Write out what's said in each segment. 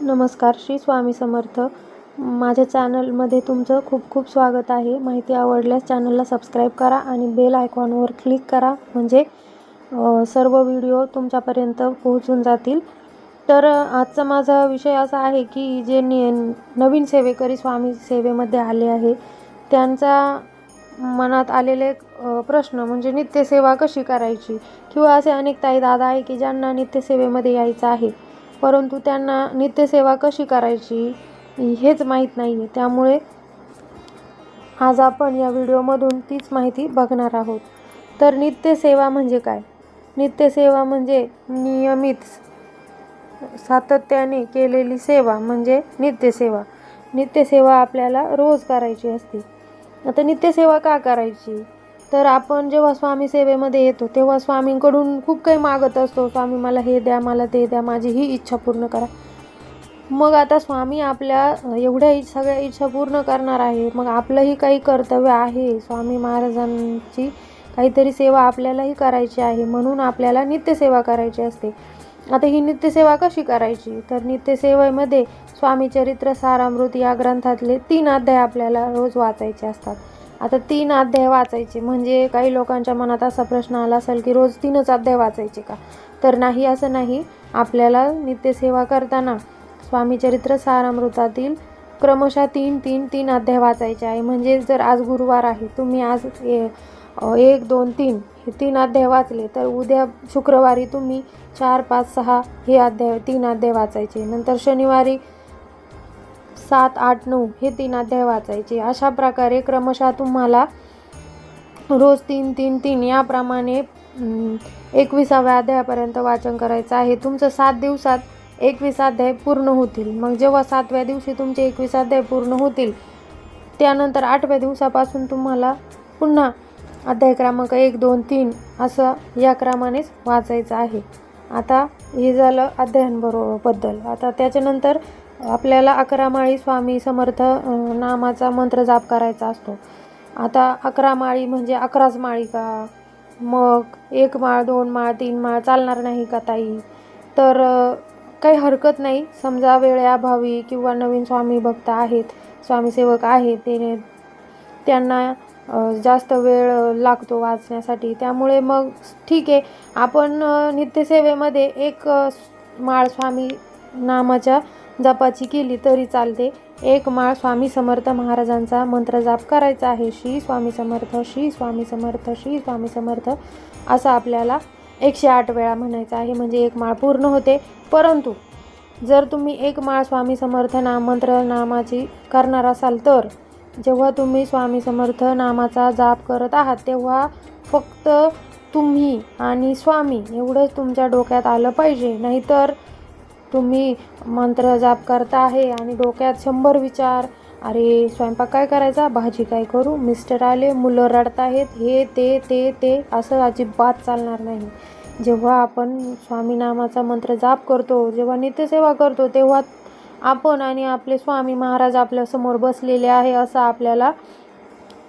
नमस्कार श्री स्वामी समर्थ. माझ्या चॅनलमध्ये तुमचं खूप खूप स्वागत आहे. माहिती आवडल्यास चॅनलला सबस्क्राईब करा आणि बेल आयकॉनवर क्लिक करा. म्हणजे सर्व व्हिडिओ तुमच्यापर्यंत पोहोचून जातील. तर आजचा माझा विषय असा आहे की जे नि नवीन सेवेकरी स्वामी सेवेमध्ये आले आहे त्यांचा मनात आलेले प्रश्न म्हणजे नित्यसेवा कशी करायची? किंवा असे अनेक ताई दादा आहे की ज्यांना नित्यसेवेमध्ये यायचं आहे. परंतु त्यांना नित्यसेवा कशी करायची हेच माहीत नाही आहे त्यामुळे आज आपण या व्हिडिओमधून तीच माहिती बघणार आहोत. तर नित्यसेवा म्हणजे काय? नित्यसेवा म्हणजे नियमित सातत्याने केलेली सेवा म्हणजे नित्यसेवा. नित्यसेवा आपल्याला रोज करायची असते. आता नित्यसेवा का करायची? तर आपण जेव्हा स्वामी सेवेमध्ये येतो तेव्हा स्वामींकडून खूप काही मागत असतो. स्वामी मला हे द्या मला ते द्या माझी ही इच्छा पूर्ण करा. मग आता स्वामी आपल्या एवढ्या सगळ्या इच्छा पूर्ण करणार आहे. मग आपलंही काही कर्तव्य आहे. स्वामी महाराजांची काहीतरी सेवा आपल्यालाही करायची आहे. म्हणून आपल्याला नित्यसेवा करायची असते. आता ही नित्यसेवा कशी करायची? तर नित्यसेवेमध्ये स्वामी चरित्र सारामृत या ग्रंथातले तीन अध्याय आपल्याला रोज वाचायचे असतात. आता तीन अध्याय वाचायचे म्हणजे काही लोकांच्या मनात असा प्रश्न आला असेल की रोज तीनच अध्याय वाचायचे का? तर नाही असं नाही. आपल्याला नित्यसेवा करताना स्वामी चरित्र सारामृतातील क्रमशः तीन तीन तीन अध्याय वाचायचे आहे. म्हणजे जर आज गुरुवार आहे तुम्ही आज ए- एक दोन तीन हे तीन अध्याय वाचले तर उद्या शुक्रवारी तुम्ही चार पाच सहा हे अध्याय तीन अध्याय वाचायचे. नंतर शनिवारी सात आठ नऊ हे तीन अध्याय वाचायचे. अशा प्रकारे क्रमशः तुम्हाला रोज तीन तीन तीन याप्रमाणे एकविसाव्या अध्यायापर्यंत वाचन करायचं आहे. तुमचं सात दिवसात एकवीस अध्याय पूर्ण होतील. मग जेव्हा सातव्या दिवशी तुमचे एकवीस अध्याय पूर्ण होतील त्यानंतर आठव्या दिवसापासून तुम्हाला पुन्हा अध्याय क्रमांक एक दोन तीन असं या क्रमानेच वाचायचं आहे. आता हे झालं अध्यायांबरोबद्दल आता त्याच्यानंतर आपल्याला अकरा माळी स्वामी समर्थ नामाचा मंत्र जाप करायचा असतो. आता अकरा माळी म्हणजे अकराच माळी का? मग एक माळ दोन माळ तीन माळ चालणार नाही का ताई? तर काही हरकत नाही. समजा वेळेअभावी किंवा नवीन स्वामी भक्त आहेत स्वामीसेवक आहेत ते त्यांना जास्त वेळ लागतो वाचण्यासाठी. त्यामुळे मग ठीक आहे आपण नित्यसेवेमध्ये एक माळस्वामी माळ स्वामी नामाच्या जपाची केली तरी चालते. एक माळ स्वामी समर्थ महाराजांचा मंत्र जाप करायचा आहे. श्री स्वामी समर्थ श्री स्वामी समर्थ श्री स्वामी समर्थ असं आपल्याला एकशे आठ वेळा म्हणायचं आहे. म्हणजे एक माळ पूर्ण होते. परंतु जर तुम्ही एक माळ स्वामी समर्थ नाम मंत्र नामाची करणार असाल तर जेव्हा तुम्ही स्वामी समर्थ नामाचा जाप करत आहात तेव्हा फक्त तुम्ही आणि स्वामी एवढंच तुमच्या डोक्यात आलं पाहिजे. नाहीतर तुम्ही मंत्र जाप करता आहे आणि डोक्यात शंभर विचार अरे स्वयंपाक काय करायचा? भाजी काय करू? मिस्टर आले मुलं रडत आहेत हे ते ते ते असं अजिबात चालणार नाही. जेव्हा आपण स्वामी नामाचा मंत्र जाप करतो जेव्हा नित्यसेवा करतो तेव्हा आपण आणि आपले स्वामी महाराज आपल्यासमोर बसलेले आहे असं आपल्याला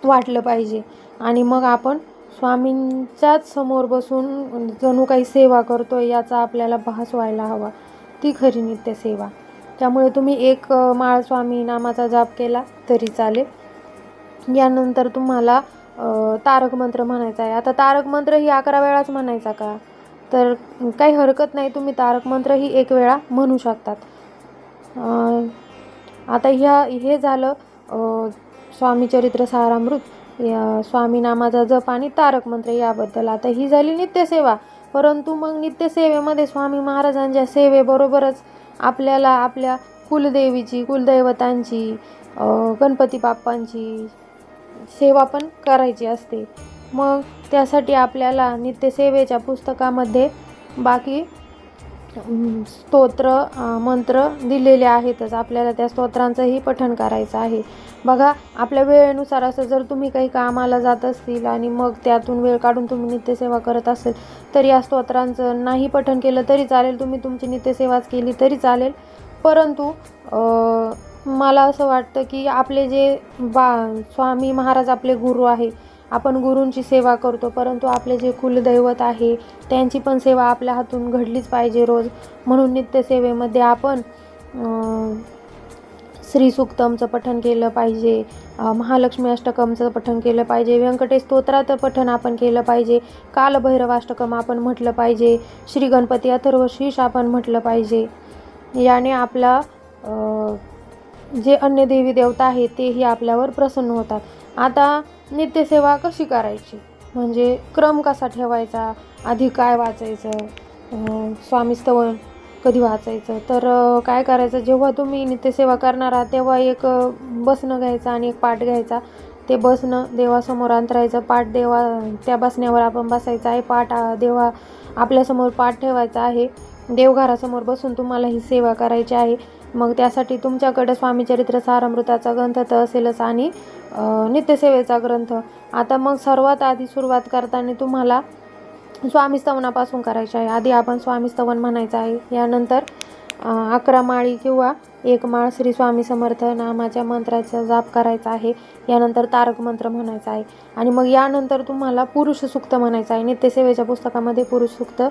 वाटलं पाहिजे. आणि मग आपण स्वामींच्याच समोर बसून जणू काही सेवा करतोय याचा आपल्याला भास व्हायला हवा. ती खरी नित्य सेवा. त्यामुळे तुम्ही एक माळ स्वामी नामाचा जाप केला तरी चालेल. यानंतर तुम्हाला तारक मंत्र म्हणायचा आहे. आता तारक मंत्र ही अकरा वेळाच म्हणायचा का? तर काही हरकत नाही तुम्ही तारक मंत्र ही एक वेळा म्हणू शकतात. आता ह्या हे झालं स्वामी चरित्र सारामृत या स्वामी नामाचा जप आणि तारक मंत्र याबद्दल. आता ही झाली नित्यसेवा परंतु मग नित्यसेवेमध्ये स्वामी महाराजांच्या सेवेबरोबरच आपल्याला आपल्या कुलदेवीची कुलदैवतांची गणपती बाप्पांची सेवा पण करायची असते. मग त्यासाठी आपल्याला नित्यसेवेच्या पुस्तकामध्ये बाकी स्तोत्र मंत्र दिलेले आहेतच. आपल्याला त्या स्तोत्रांचंही पठण करायचं आहे. बघा आपल्या वेळेनुसार असं जर तुम्ही काही कामाला जात असतील आणि मग त्यातून वेळ काढून तुम्ही नित्यसेवा करत असेल तर या स्तोत्रांचं नाही पठण केलं तरी चालेल. तुम्ही तुमची नित्यसेवाच केली तरी चालेल. परंतु मला असं वाटतं की आपले जे बा स्वामी महाराज आपले गुरु आहे आपण गुरूंची सेवा करतो परंतु आपले जे कुलदैवत आहे त्यांची पण सेवा आपल्या हातून घडलीच पाहिजे रोज. म्हणून नित्यसेवेमध्ये आपण श्री सुक्तमचं पठण केलं पाहिजे महालक्ष्मी अष्टकमचं पठण केलं पाहिजे व्यंकटेश स्तोत्राचं पठण आपण केलं पाहिजे कालभैरवाष्टकम आपण म्हटलं पाहिजे श्री गणपती अथर्वशीष आपण म्हटलं पाहिजे. याने आपला जे अन्य देवी देवता आहेत तेही आपल्यावर प्रसन्न होतात. आता नित्यसेवा कशी करायची? म्हणजे क्रम कसा ठेवायचा? आधी काय वाचायचं? स्वामीस्तवन कधी वाचायचं? तर काय करायचं? जेव्हा तुम्ही नित्यसेवा करणार आहात तेव्हा एक बसणं घ्यायचं आणि एक पाठ घ्यायचा. ते बसणं देवासमोर अंतरायचं. पाठ देवा त्या बसण्यावर आपण बसायचं आहे. पाठ देवा आपल्यासमोर पाठ ठेवायचा आहे. देवघरासमोर बसून तुम्हाला ही सेवा करायची आहे. मग त्यासाठी तुमच्याकडे स्वामीचरित्र सारामृताचा ग्रंथ तर असेलच आणि नित्यसेवेचा ग्रंथ. आता मग सर्वात आधी सुरुवात करताना तुम्हाला स्वामी स्तवनापासून करायचं आहे. आधी आपण स्वामी स्तवन म्हणायचं आहे. यानंतर अकरा माळी किंवा एक माळ श्री स्वामी समर्थ नामाच्या मंत्राचा जाप करायचा आहे. यानंतर तारक मंत्र म्हणायचा आहे. आणि मग यानंतर तुम्हाला पुरुष सुक्त म्हणायचं आहे. नित्यसेवेच्या पुस्तकामध्ये पुरुष सुक्त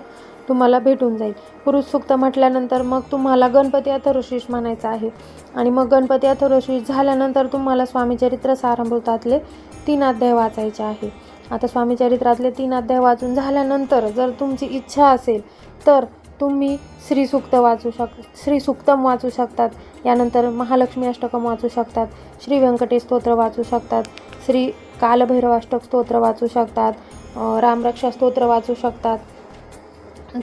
तुम्हाला भेटून जाईल. पुरुष सुक्त म्हटल्यानंतर मग तुम्हाला गणपती अथर्वशीष म्हणायचं आहे. आणि मग गणपती अथर्वशीष झाल्यानंतर तुम्हाला स्वामीचरित्र सारामृतातले तीन अध्याय वाचायचे आहे. आता स्वामीचरित्रातले तीन अध्याय वाचून झाल्यानंतर जर तुमची इच्छा असेल तर तुम्ही श्रीसुक्त वाचू शक श्रीसुक्तम वाचू शकतात. यानंतर महालक्ष्मी अष्टकम वाचू शकतात. श्री व्यंकटेश स्तोत्र वाचू शकतात. श्री कालभैरवाष्टक स्तोत्र वाचू शकतात. रामरक्षा स्तोत्र वाचू शकतात.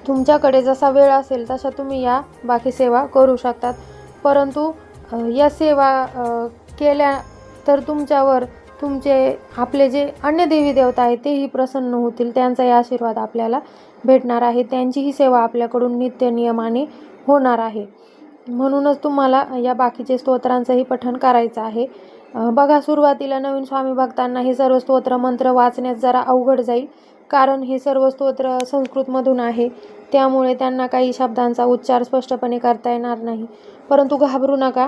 तुमच्याकडे जसा वेळ असेल तशा तुम्ही या बाकी सेवा करू शकतात. परंतु या सेवा केल्या तर तुमच्यावर तुमचे आपले जे अन्य देवी देवता आहेत तेही प्रसन्न होतील. त्यांचाही आशीर्वाद आपल्याला भेटणार आहे. त्यांचीही सेवा आपल्याकडून नित्य नियमाने होणार आहे. म्हणूनच तुम्हाला या बाकीचे स्तोत्रांचंही पठण करायचं आहे. बघा सुरुवातीला नवीन स्वामी भक्तांना हे सर्व स्तोत्र मंत्र वाचण्यास जरा अवघड जाईल. कारण हे सर्व स्तोत्र संस्कृतमधून आहे. त्यामुळे त्यांना काही शब्दांचा उच्चार स्पष्टपणे करता येणार नाही. परंतु घाबरू नका.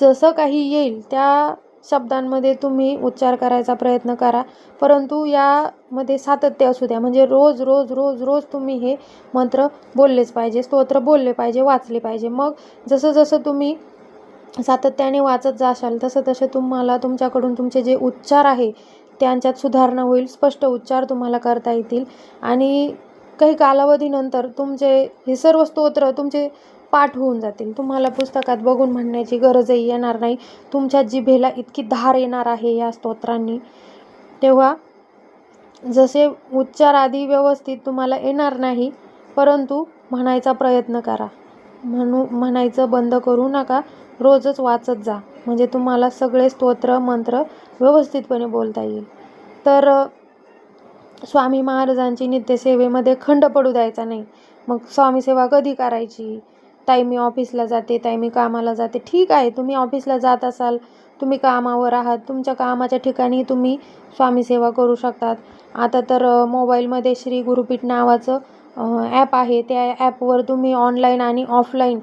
जसं काही येईल त्या शब्दांमध्ये तुम्ही उच्चार करायचा प्रयत्न करा. परंतु यामध्ये सातत्य असू द्या. म्हणजे रोज रोज रोज रोज तुम्ही हे मंत्र बोललेच पाहिजे स्तोत्र बोलले पाहिजे वाचले पाहिजे. मग जसं जसं तुम्ही सातत्याने वाचत जाशाल तसं तसे तुम्हाला तुमच्याकडून तुमचे जे उच्चार आहे त्यांच्यात सुधारणा होईल स्पष्ट उच्चार तुम्हाला करता येतील. आणि काही कालावधीनंतर तुमचे हे सर्व स्तोत्र तुमचे पाठ होऊन जातील. तुम्हाला पुस्तकात बघून म्हणण्याची गरजही येणार नाही. तुमच्या जिभेला इतकी धार येणार आहे या स्तोत्रांनी. तेव्हा जसे उच्चार आधी व्यवस्थित तुम्हाला येणार नाही परंतु म्हणायचा प्रयत्न करा. म्हणू म्हणायचं बंद करू नका. रोजच वाचत जा. म्हणजे तुम्हाला सगळे स्तोत्र मंत्र व्यवस्थितपणे बोलता येईल. तर स्वामी महाराजांची नित्यसेवेमध्ये खंड पडू द्यायचा नाही. मग स्वामी सेवा कधी करायची? ताई मी ऑफिसला जाते ताई मी कामाला जाते. ठीक आहे तुम्ही ऑफिसला जात असाल तुम्ही कामावर आहात तुमच्या कामाच्या ठिकाणी तुम्ही स्वामीसेवा करू शकतात. आता तर मोबाईलमध्ये श्री गुरुपीठ नावाचं ॲप आहे. त्या ॲपवर तुम्ही ऑनलाईन आणि ऑफलाईन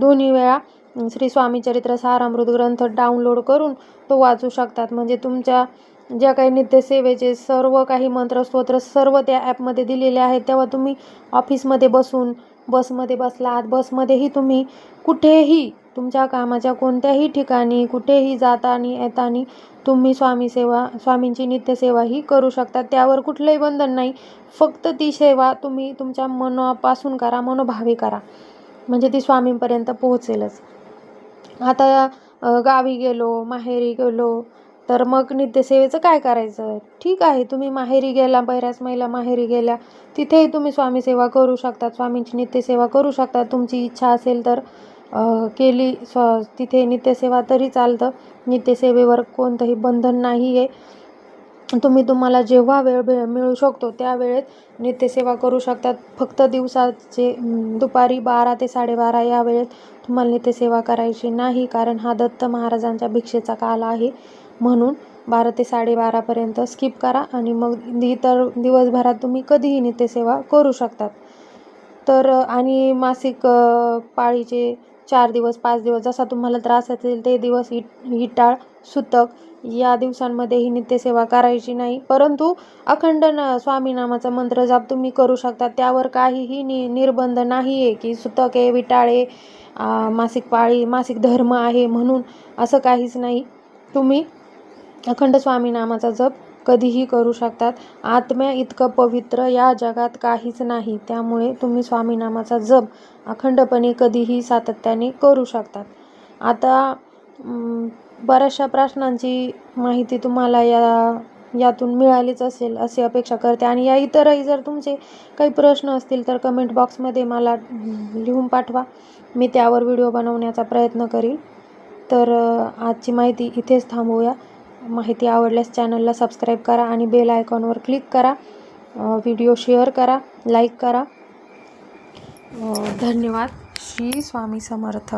दोन्ही वेळा श्री स्वामी चरित्र सारामृत ग्रंथ डाउनलोड करून तो वाचू शकतात. म्हणजे तुमच्या ज्या काही नित्यसेवेचे सर्व काही मंत्रस्तोत्र सर्व त्या ॲपमध्ये दिलेले आहेत तेव्हा तुम्ही ऑफिसमध्ये बसून बसमध्ये बसलात बसमध्येही तुम्ही कुठेही तुमच्या कामाच्या कोणत्याही ठिकाणी कुठेही जातानी येतानी तुम्ही स्वामी सेवा स्वामींची नित्यसेवा ही करू शकता. त्यावर कुठलंही बंधन नाही. फक्त ती सेवा तुम्ही तुमच्या मनापासून करा मनोभावे करा. म्हणजे ती स्वामींपर्यंत पोहोचेलच. आता गावी गेलो माहेरी गेलो तर मग नित्यसेवेचं काय करायचं? ठीक आहे तुम्ही माहेरी गेला बऱ्याच महिला माहेरी गेल्या. तिथेही तुम्ही स्वामी सेवा करू शकतात स्वामींची नित्यसेवा करू शकता. तुमची इच्छा असेल तर केली स्व तिथे नित्यसेवा तरी चालतं. नित्यसेवेवर कोणतंही बंधन नाही आहे तुम्ही तुम्हाला जेव्हा वेळ भे मिळू शकतो त्या वेळेत नित्यसेवा करू शकतात फक्त दिवसाचे दुपारी बारा ते साडेबारा या वेळेत तुम्हाला नित्यसेवा करायची नाही कारण हा दत्त महाराजांच्या भिक्षेचा काल आहे. म्हणून बारा ते साडेबारापर्यंत स्किप करा आणि मग इतर दिवसभरात तुम्ही कधीही नित्यसेवा करू शकतात. तर आणि मासिक पाळीचे चार दिवस पाच दिवस जसा तुम्हाला त्रास असेल ते दिवस इट हिटाळ सुतक या दिवसांमध्ये ही नित्यसेवा करायची नाही. परंतु अखंड स्वामीनामाचा मंत्र जाप तुम्ही करू शकता. त्यावर काहीही नि निर्बंध नाही आहे की सुतक आहे विटाळे मासिक पाळी मासिक धर्म आहे म्हणून असं काहीच नाही. तुम्ही अखंड स्वामीनामाचा जप कधीही करू शकतात. आत्म्या इतकं पवित्र या जगात काहीच नाही. त्यामुळे तुम्ही स्वामीनामाचा जप अखंडपणे कधीही सातत्याने करू शकतात. आता बऱ्याचशा प्रश्नांची माहिती तुम्हाला या यातून मिळालीच असेल अशी अपेक्षा करते. आणि या इतरही जर तुमचे काही प्रश्न असतील तर कमेंट बॉक्समध्ये मला लिहून पाठवा. मी त्यावर व्हिडिओ बनवण्याचा प्रयत्न करील तर आजची माहिती इथेच थांबवूया. माहिती आवडल्यास चॅनलला सबस्क्राईब करा आणि बेल आयकॉनवर क्लिक करा. व्हिडिओ शेअर करा लाईक करा. धन्यवाद. श्री स्वामी समर्थ.